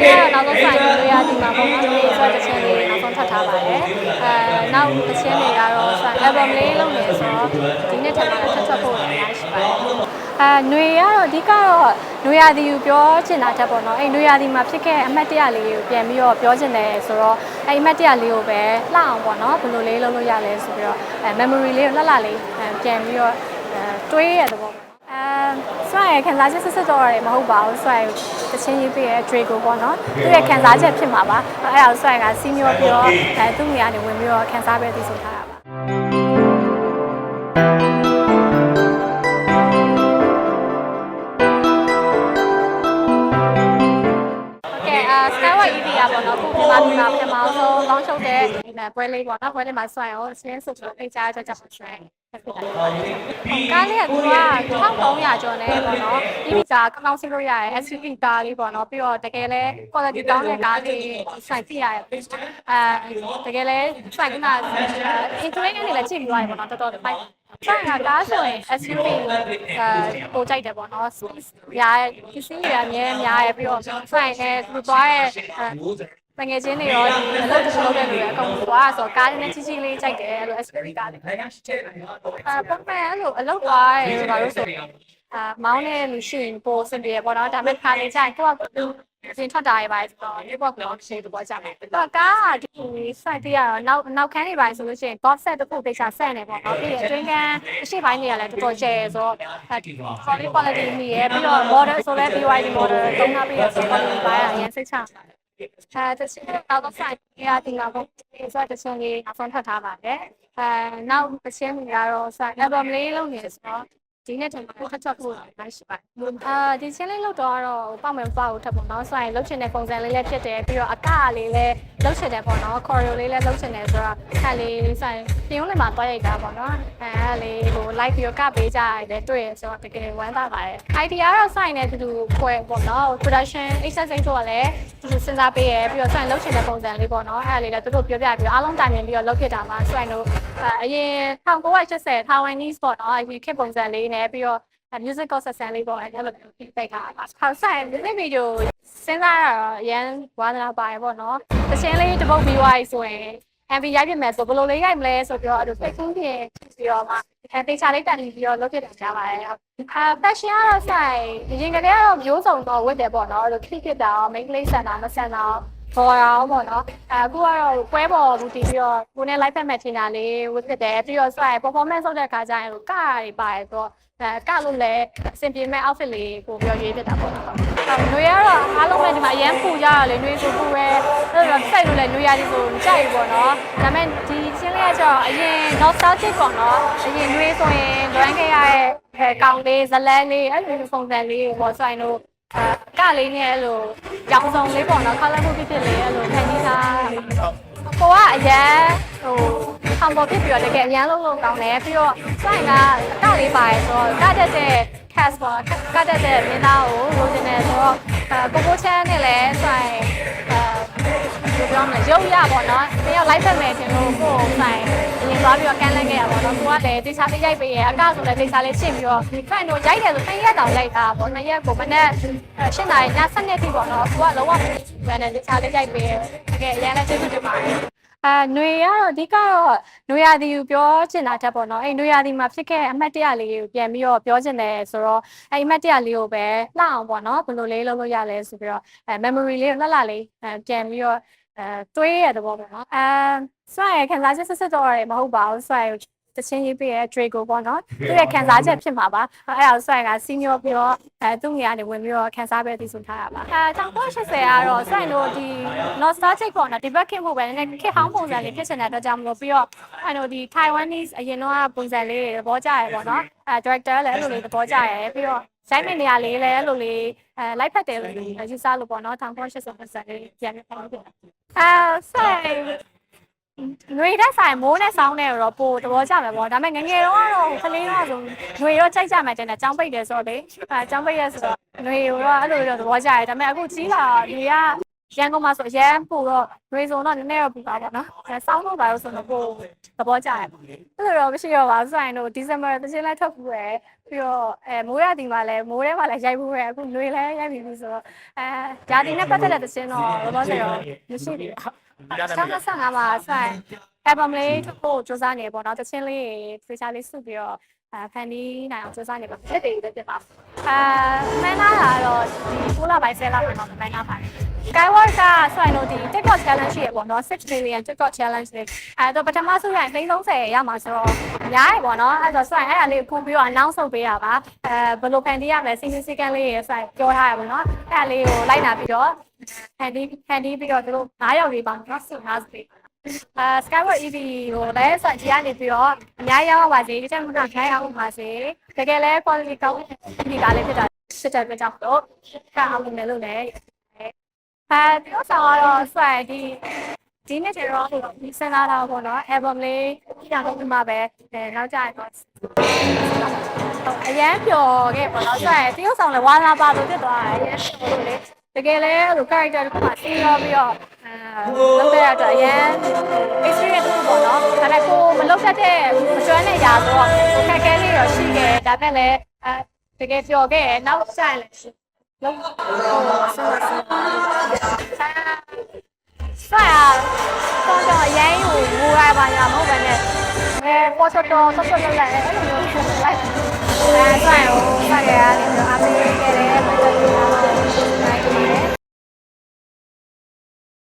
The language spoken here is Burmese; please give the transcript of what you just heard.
ချင်းကတော့နောက်ဆုံးဆိုင်လို့ရဒီမှာပုံမှန်လေးဆိုတဲ့ချင်းလေးနောက်ဆုံးထပ်ထားပါတယ်အဲနောက်တချင်းတွေကတော့ဆို album လေးလုပ်နေဆိုတော့ဒီနှစ်ထပ်မှာထပ်ထပ်ဖို့လည်းရရှိပါတယ်အဲຫນွေကတော့အဓိကတော့ຫນွေရာသီကိုပြောချင်တာတက်ပေါ့နော်အဲຫນွေရာသီမှာဖြစ်ခဲ့အမှတ်တရလေးကိုပြန်ပြီးတော့ပြောချင်တယ်ဆိုတော့အဲအမှတ်တရလေးကိုပဲလှအောင်ပေါ့နော်ဘယ်လိုလေးလုပ်လို့ရလဲဆိုပြီးတော့အဲ memory လေးကိုလှလှလေးအဲပြန်ပြီးတော့အဲတွေးရတဲ့ပေါ့အဲ ဆွဲရခံစားချက်စစ်စစ်တော့ရတယ်မဟုတ်ပါဘူးဆွဲရတချင်းရေးပေးရ Drago ပေါ့နော်သူရဲ့ခံစားချက်ဖြစ်မှာပါအဲ့ဒါကိုဆွဲရကစီးမျောပြီးတော့အဲသူ့မိကနေဝင်ပြီးတော့ခံစားပဲသိဆိုထားတာပါစကားဝိုင်း EV ရပါတော့ခုဒီမှာဒီမှာ ပြန်မအောင်ဆုံး launch လုပ်တဲ့ပွဲလေးပေါ့နော်ပွဲလေးမှာဆွဲအောင်ဆင်းစုဆိုဖိတ်ကြားကြကြပါဆွဲကားလေးကသူက1300ကျော်နေပေါ့နော် EV ကားကောင်းကောင်းဆင်းလို့ရတယ် SUV ကားလေးပေါ့နော်ပြီးတော့တကယ်လဲ quality ကောင်းတဲ့ကားလေးဆိုင်ပြရတယ်အဲတကယ်လဲဆိုင်ကနာ internet နဲ့လည်းကြည့်ပြီးသွားပြီပေါ့နော်တော်တော်ပိုက်ဆိုင်ကကားဆိုရင် SUV အဲပိုကြိုက်တယ်ပေါ့နော် space များပစ္စည်းတွေအများများရပြီးတော့ဆိုင်နဲ့သူသွားရဲ့ တငယ်ချင်းတွေရောဒီအလုပ်တစ်ခုလုပ်တဲ့လူတွေအကုန်သွားဆိုကားနဲ့ချီချီလေးကြိုက်တယ်အဲ့လို SUV ကားလေးအဲပုံမှန်အဲ့လိုအလုပ်သွားရဲဘာလို့ဆိုအာမောင်းတဲ့လူရှိရင်ပိုစင်ပြေပေါ့နော်ဒါပေမဲ့ခါလေးကြိုက်ကိုကသူစင်ထွက်တာရပါဆိုတော့ဒီဘောကတော့ရှိတော့ကြမယ်တော့ကားကဒီ site တွေကတော့နောက်နောက်ခန်းတွေပါဆိုလို့ရှိရင် box set တစ်ခုပိတ်ချဆက်နေပေါ့နော်ပြီးရင်အတွင်းကန်းအရှိပိုင်းတွေကလည်းတော်တော်ကျယ်ဆိုတော့ quality quality မြည်ရပြီးတော့ model ဆိုလဲ BYD model သုံးထားပြီးတော့ quality ပိုင်းအရင်စိတ်ချ အဲတချင်တော့ site ရတင်လာပေါ့ဆိုတော့တချင်လေးအဖုန်းထပ်ထားပါတယ်အဲနောက်တချင်ကတော့ site album လေးလုပ်နေဆိုတော့ဒီနေ့တင်မှာထပ်ထပ်ဖို့နိုင်ရှိပါတယ်။အာဒီချင်းလေးလောက်တော့တော့ပေါ့မယ်ပေါ့ထပ်ပေါ့နော်။ဆိုရင်လှုပ်ချင်တဲ့ပုံစံလေးလည်းဖြစ်တယ်ပြီးတော့အကလေးလည်း လှုပ်ချင်တယ်ပေါ့နော်။ choreo လေးလည်းလှုပ်ချင်တယ်ဆိုတော့အဲ့လေးဆိုရင်ပြင်ုံးလေးမှာတွားရိုက်တာပေါ့နော်။အဲအဲ့လေးဟို like ပြီးတော့ကပေးကြရတယ်တွေ့ရဆိုတော့တကယ်ဝမ်းသာပါတယ်။ idea ကတော့ဆိုရင်လည်းတူတူခွဲပေါ့နော်။ production access တို့ကလည်းတူတူစဉ်းစားပေးရပြီးတော့ဆိုရင်လှုပ်ချင်တဲ့ပုံစံလေးပေါ့နော်။အဲ့လေးလည်းသူတို့ပြောပြပြီးတော့အားလုံးတိုင်ပင်ပြီးတော့လုပ်ဖြစ်တာပါဆိုရင်တို့အရင်1980 Taiwanese ပေါ့နော်။ဒီခေတ်ပုံစံလေးနဲ့ပြီးတော့ musical session လေးပေါ့အဲ့လိုမျိုးပိတ်ထားတာပါ။ဟောက်ဆိုင် music video စဉ်းစားရတော့အရန်ဝါသနာပါတယ်ပေါ့နော်။တခြင်းလေးတစ်ပုတ်ပြီးသွားပြီဆိုရင် MV ရိုက်ပြမယ်ဆိုဘယ်လိုလေးရိုက်မလဲဆိုပြီးတော့အဲ့လို fake ပြင်ပြီးတော့မှအဲတေချာလေးတန်ပြီးတော့လုပ်ဖြစ်တာကြားပါတယ်။အာ fashion ကတော့ဆိုင်အရင်ကတည်းကတော့မျိုးစုံတော့ဝတ်တယ်ပေါ့နော်။အဲ့လို clip ဖြစ်တာရော main place ဆန်တာမဆန်တာရောပေါ်ရောပေါ့နော်အဲအခုကတော့ပွဲပေါ်ဘူတီပြီးတော့ကိုနဲ့ live ဖက်မဲ့ထင်တာလေးဝတ်ဖြစ်တယ်ပြီးတော့ဆိုင် performance လုပ်တဲ့အခါကျရင်ဟိုကတွေပါတယ်ဆိုတော့အဲကလို့လည်းအဆင်ပြေမဲ့ outfit လေးကိုပြောရွေးဖြစ်တာပေါ့နော်။ နွေရတော့အားလုံးပဲဒီမှာအရန်ပူကြရလေနွေဆိုပူပဲအဲ့တော့စိုက်လို့လည်းနွေရည်ဆိုမကြိုက်ဘူးပေါ့နော်ဒါပေမဲ့ဒီချင်းလေးကကျတော့အရင် nostalgic ပေါ့နော်အရင်နွေဆိုရင်လွမ်းခဲ့ရတဲ့ကောင်လေးဇလန်းလေးအဲ့လိုပုံစံလေးပေါ့ဆိုင်တို့အဲကလေးနဲ့အဲ့လိုရောင်စုံလေးပေါ့နော် color မှုဖြစ်ဖြစ်လေးအဲ့လိုဖန်တီးထားကိုကအရန်ဟိုဟောင်ပေါ်ဖြစ်ပြီးတော့တကယ်အရန်လုံးလုံးကောင်းတယ်ပြီးတော့ဆိုင်ကအကလေးပါတယ်ဆိုတော့ကတက်တဲ့ cast ပေါ့ကတက်တဲ့မင်းသားကိုရိုးစင် ကိုကိုချမ်းနဲ့လည်းဆိုင်အဲဘယ်လိုပြောမလဲရုပ်ရပေါ့နော်တယောက် live ဖက်မယ်ထင်လို့ကိုယ်ဆိုင်ရင်သွားပြီးတော့ကန်လိုက်ခဲ့ရပါတော့ကိုကလည်းတေချာလေးရိုက်ပေးရအကဆိုလည်းတေချာလေးရှင်းပြီးတော့ဖန်တို့ရိုက်တယ်ဆို2ရက်တောင်လိုက်တာပေါ့2ရက်ကိုမနေ့ရှင်းတာည7နှစ်တိပေါ့နော်ကိုကလုံးဝဘယ်နဲ့တေချာလေးရိုက်ပေးရတကယ်အရင်လည်းကျေးဇူးတင်ပါတယ် အာຫນွေကတော့အဓိကတော့ຫນွေရာသီကိုပြောချင်တာတက်ပေါ့နော်အဲ့ຫນွေရာသီမှာဖြစ်ခဲ့အမှတ်တရလေးကိုပြန်ပြီးတော့ပြောချင်တယ်ဆိုတော့အဲ့အမှတ်တရလေးကိုပဲလှအောင်ပေါ့နော်ဘယ်လိုလေးလုပ်လို့ရလဲဆိုပြီးတော့အဲ memory လေးကိုလှလှလေးအဲပြန်ပြီးတော့အဲတွေးရတဲ့ဘောပေါ့နော်အဲဆွဲရခံစားချက်ဆက်ဆက်တော့ရတယ်မဟုတ်ပါဘူးဆွဲရ တချင်းရေးပြရဲ့ Draco ပေါ့နော်သူရဲ့ခံစားချက်ဖြစ်မှာပါအဲ့ဒါဆွဲက senior ပြီးတော့အဲသူ့ငယ်ကနေဝင်ပြီးတော့ခံစားပဲသိဆုံးထားတာပါအဲ1980ကတော့ဆွဲတို့ဒီ nostalgic ပေါ့နော်ဒီဘက်ခင်ဖို့ပဲနည်းနည်းခက်ဟောင်းပုံစံလေးဖြစ်နေတဲ့အတွက်ကြောင့်မလို့ပြီးတော့အဲတို့ဒီ Taiwanese အရင်တော့ပုံစံလေးသဘောကျရပေါ့နော်အဲ director လည်းအဲ့လိုလေးသဘောကျရပြီးတော့ရိုက်မယ့်နေရာလေးလည်းအဲ့လိုလေးအဲ live ဖက်တယ်လို့ယူဆလို့ပေါ့နော်1980ပုံစံလေးပြန်ပြန်ပြန်အဲဆွဲငွေ တက်ဆိုင်မိုးနဲ့ဆောင်းနဲ့တော့ပိုသဘောကျမယ်ပေါ့ဒါပေမဲ့ငငယ်တော့ကတော့ကလေးတော့ဆိုငွေတော့ကြိုက်ကြမယ်တဲ့နဲ့ចောင်းပိတ်တယ်ဆိုတော့လေအဲចောင်းပိတ်ရဆိုတော့ငွေတော့အဲ့လိုတော့သဘောကျတယ်ဒါပေမဲ့အခုကြီးလာငွေကရန်ကုန်မှာဆိုအရန်ပို့တော့ငွေစုံတော့နည်းနည်းတော့ပူပါပေါ့နော်အဲဆောင်းတော့ပါလို့ဆိုတော့ပိုသဘောကျတယ်အဲ့လိုတော့မရှိတော့ပါဘူးဆိုရင်တော့ဒီဇင်ဘာတစ်ချိန်လိုက်ထွက်ပြီးရယ် ပြီးတော့အဲမိုးရသည်မှာလည်းမိုးထဲမှာလည်းရိုက်ဖို့ပဲအခုຫນွေလည်းရိုက်ပြီးပြီဆိုတော့အဲဂျာတီနဲ့ပတ်သက်တဲ့သင်းတော့လောလောဆယ်တော့မရှိဘူး 2025မှာဆိုင် album လေးထုတ်ဖို့စူးစမ်းနေပေါ့နော်တချင်းလေးတွေ feature လေးစုပြီးတော့ အဲဖန်တီးနိုင်အောင်စူးစမ်းနေပါဖြစ်တယ်ပဲဖြစ်ပါအဲမန်နာကတော့ဒီ9လပိုင်း10လပိုင်းမှာမန်နာပါတယ် Skyward ကဆိုရင်တော့ဒီ TikTok challenge ရှိရပေါ့နော်6 million TikTok challenge လေးအဲတော့ပထမဆုံးရရင်330ရမှာဆိုတော့ညားရပေါ့နော်အဲ့တော့ဆိုရင်အဲ့ဒါလေးဖုန်းပြီးတော့ announce လုပ်ပေးရပါအဲဘယ်လိုဖန်တီးရမလဲ significant လေးရဆိုရင်ပြောထားရပါတော့အဲ့ဒါလေးကိုလိုက်နာပြီးတော့ဖန်တီးဖန်တီးပြီးတော့သူတို့9ရောက်လေးပါနော်စုနာစပေး အာ Skyward EV ကိုလည်းဆိုကြည့်ရနေပြီးတော့အများကြီးရောက်ပါစေတက်မှုတော့ခိုင်းအောင်ပါစေတကယ်လည်း quality ကောင်းတဲ့ EV ကားလေးဖြစ်တာဖြစ်တဲ့အတွက်ကြောင့်တော့ကအောင်မယ်လို့လည်းအဲဒီတော့ဆောင်တော့ဆိုရင်ဒီဒီနေ့ကျတော့ဒီစင်လာတော့ပေါ့နော် album လေးညတော့ဒီမှာပဲအဲနောက်ကြရင်တော့အရန်ပျော်ခဲ့ပေါ့နော်ဆိုရင်တရုတ်ဆောင်လည်းဝါလာပါလို့ဖြစ်သွားတယ်အရန်ပျော်လို့လေတကယ်လည်းအဲ့လို character တစ်ခုမှစီးရောပြီးတော့အဲ လုပ်တဲ့အတွက်အရန် experience တစ်ခုပေါ့နော်ဒါပေမဲ့ကိုမလုပ်တတ်တဲ့မကျွမ်းတဲ့ຢာဆိုတော့ခက်ခဲလေးတော့ရှိခဲ့ဒါပေမဲ့လည်းအဲတကယ်ပြောခဲ့နောက်ဆိုင်လည်းရှိလုံးဟိုဆက်ဆက်ဆက်ဆက်တော့တော့ရိုင်းကိုငိုရပါညာမဟုတ်ပါနဲ့အဲပေါ်ဆက်တော့ဆက်ဆက်လုပ်လိုက်အဲ့လိုမျိုးလိုက်အဲဆိုင်ကိုဆက်ရရတယ်အမေကလည်းမတူဘူး